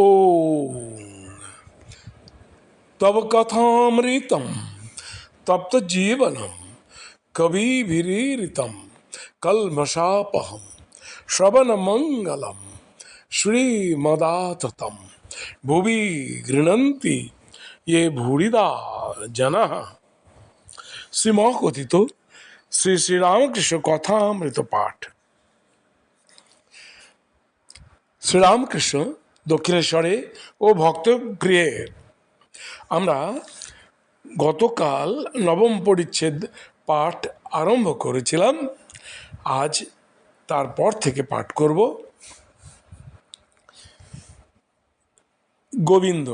ओम तब कथामृतम, तप्त जीवनम कविभिरीरितम कलमशापहम श्रवण मंगलम, श्रीमदाततम। भुवि गृणंती ये भूरिदा जन। श्रीमोहकोथित श्री श्री रामकृष्ण कथामृत पाठ। श्री रामकृष्ण দক্ষিণেশ্বরে ও ভক্তগৃহে। আমরা গতকাল নবম পরিচ্ছেদ পাঠ আরম্ভ করেছিলাম। আজ তারপর থেকে পাঠ করব। গোবিন্দ,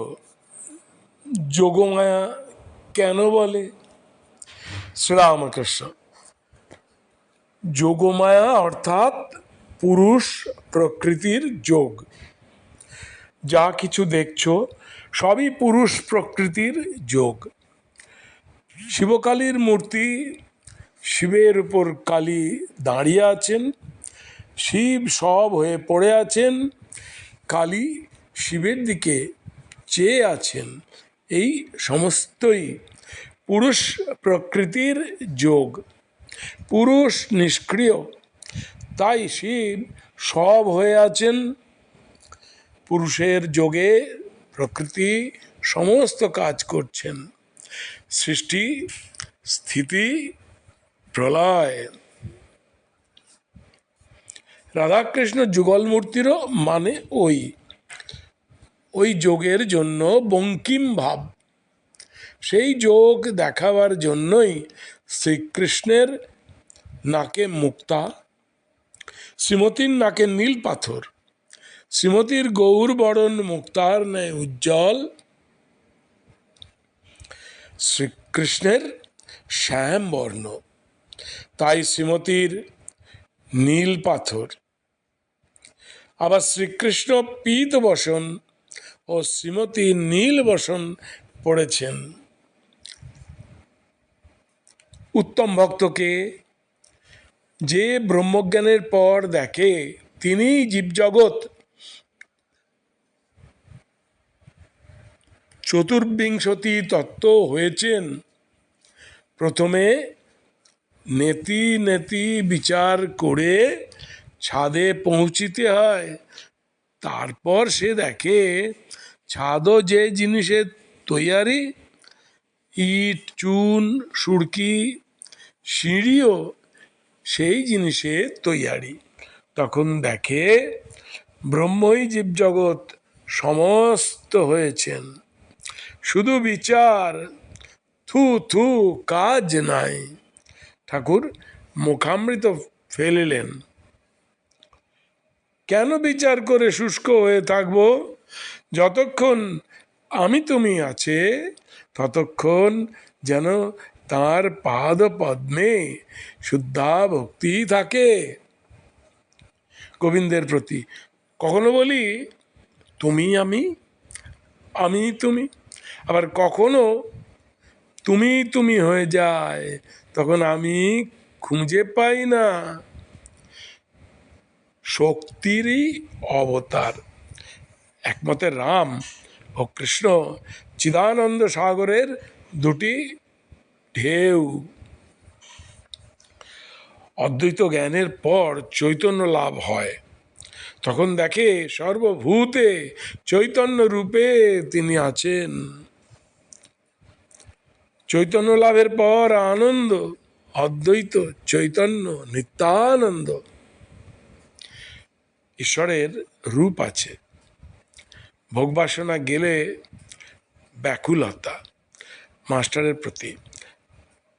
যোগমায়া কেন বলে? শ্রীরামকৃষ্ণ, যোগমায়া অর্থাৎ পুরুষ প্রকৃতির যোগ। যা কিছু দেখছ, সবই পুরুষ প্রকৃতির যোগ। শিবকালীর মূর্তি শিবের উপর কালী দাঁড়িয়ে আছেন, শিব সব হয়ে পড়ে আছেন, কালী শিবের দিকে চেয়ে আছেন। এই সমস্তই পুরুষ প্রকৃতির যোগ। পুরুষ নিষ্ক্রিয়, তাই শিব সব হয়ে আছেন পুরুষের যোগে প্রকৃতি সমস্ত কাজ করছেন। সৃষ্টি, স্থিতি, প্রলয়। রাধাকৃষ্ণ যুগল মূর্তিরও মানে ওই। ওই যোগের জন্য বঙ্কিম ভাব। সেই যোগ দেখাবার জন্যই শ্রীকৃষ্ণের নাকে মুক্তা, শ্রীমতীর নাকে নীল পাথর। শ্রীমতীর গৌর বরণ মুক্তার ন্যায় উজ্জ্বল। শ্রীকৃষ্ণের শ্যাম বর্ণ তাই শ্রীমতীর নীল পাথর। আবার শ্রীকৃষ্ণ পীত বসন ও শ্রীমতী নীল বসন পড়েছেন। উত্তম ভক্তকে যে ব্রহ্মজ্ঞানের পর দেখে, তিনিই জীবজগৎ চতুর্বিংশতি তত্ত্ব হয়েছেন। প্রথমে নেতি নেতি বিচার করে ছাদে পৌঁছিতে হয়। তারপর সে দেখে ছাদও যে জিনিসের তৈয়ারি, ইট, চুন, সুরকি, সিঁড়িও সেই জিনিসে তৈয়ারি। তখন দেখে ব্রহ্মই জীবজগৎ সমস্ত হয়েছেন। শুধু বিচার, থু থু কাজ নাই। ঠাকুর মুখামৃত ফেলিলেন। কেন বিচার করে শুষ্ক হয়ে থাকব? যতক্ষণ আমি তুমি আছে, ততক্ষণ যেন তার পাদ পদ্মে শুদ্ধা ভক্তি থাকে। গোবিন্দের প্রতি কখনো বলি, তুমি আমি? আমি তুমি? আবার কখনো তুমি তুমি হয়ে যায়, তখন আমি খুঁজে পাই না। শক্তিরই অবতার। একমতে রাম ও কৃষ্ণ চিদানন্দ সাগরের দুটি ঢেউ। অদ্বৈত জ্ঞানের পর চৈতন্য লাভ হয়। তখন দেখে সর্বভূতে চৈতন্য রূপে তিনি আছেন। চৈতন্য লাভের পর আনন্দ, অদ্বৈত চৈতন্য নিত্যানন্দ। ঈশ্বরের রূপ আছে। ভোগবাসনা গেলে ব্যাকুলতা, মাস্টারের প্রতি।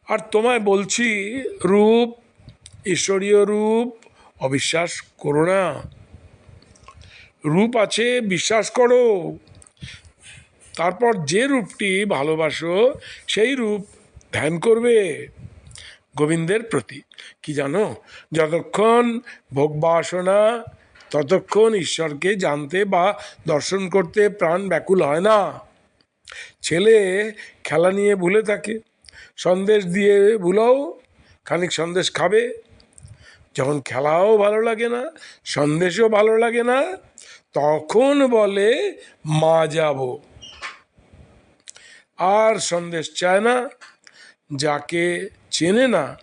আর তোমায় বলছি, রূপ, ঈশ্বরীয় রূপ, অবিশ্বাস করো না। রূপ আছে, বিশ্বাস করো। তারপর যে রূপটি ভালোবাসো, সেই রূপ ধ্যান করবে গোবিন্দের প্রতি। কি জানো? যতক্ষণ ভোগবাসনা ততক্ষণ ঈশ্বরকে জানতে বা দর্শন করতে প্রাণ ব্যাকুল হয় না। ছেলে খেলা নিয়ে ভুলে থাকে, সন্দেশ দিয়ে ভুলাও, খানিক সন্দেশ খাবে। যখন খেলাও ভালো লাগে না, সন্দেশও ভালো লাগে না, তখন বলে, মা যাব। আর সন্দেশ চায় না, যাকে চেনে না,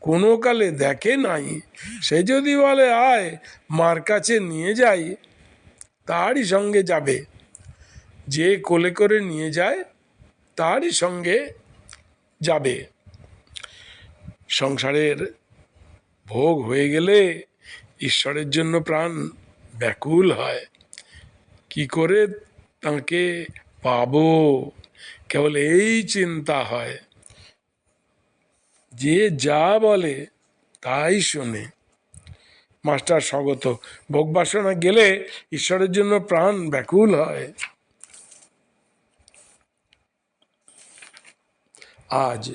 কোনো কালে দেখে নাই। সে যদি বলে, আয়, মার কাছে নিয়ে যাই। তারই সঙ্গে যাবে। যে কোলে করে নিয়ে যায়, তারই সঙ্গে যাবে। সংসারের ভোগ হয়ে গেলে ঈশ্বরের জন্য প্রাণ ব্যাকুল হয়। কি করে তাকে পাবো? কেবল এই চিন্তা হয়। যে যা বলে, তাই শোনে। মাস্টার স্বগত। ভোগ বাসনা গেলে ঈশ্বরের জন্য প্রাণ ব্যাকুল হয়। আজ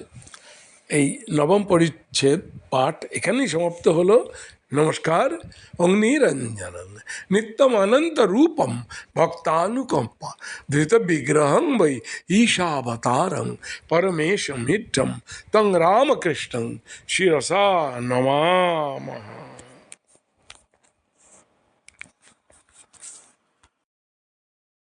এই নবম পরিচ্ছেদ পাঠ এখানেই সমাপ্ত হলো। नमस्कार अग्निरंजन नित्यम अनंत रूपम भक्तानुकंपा धृत विग्रह वै ईशावतारं परमेशम हिट्टम तंग रामकृष्ण शिरसा नमा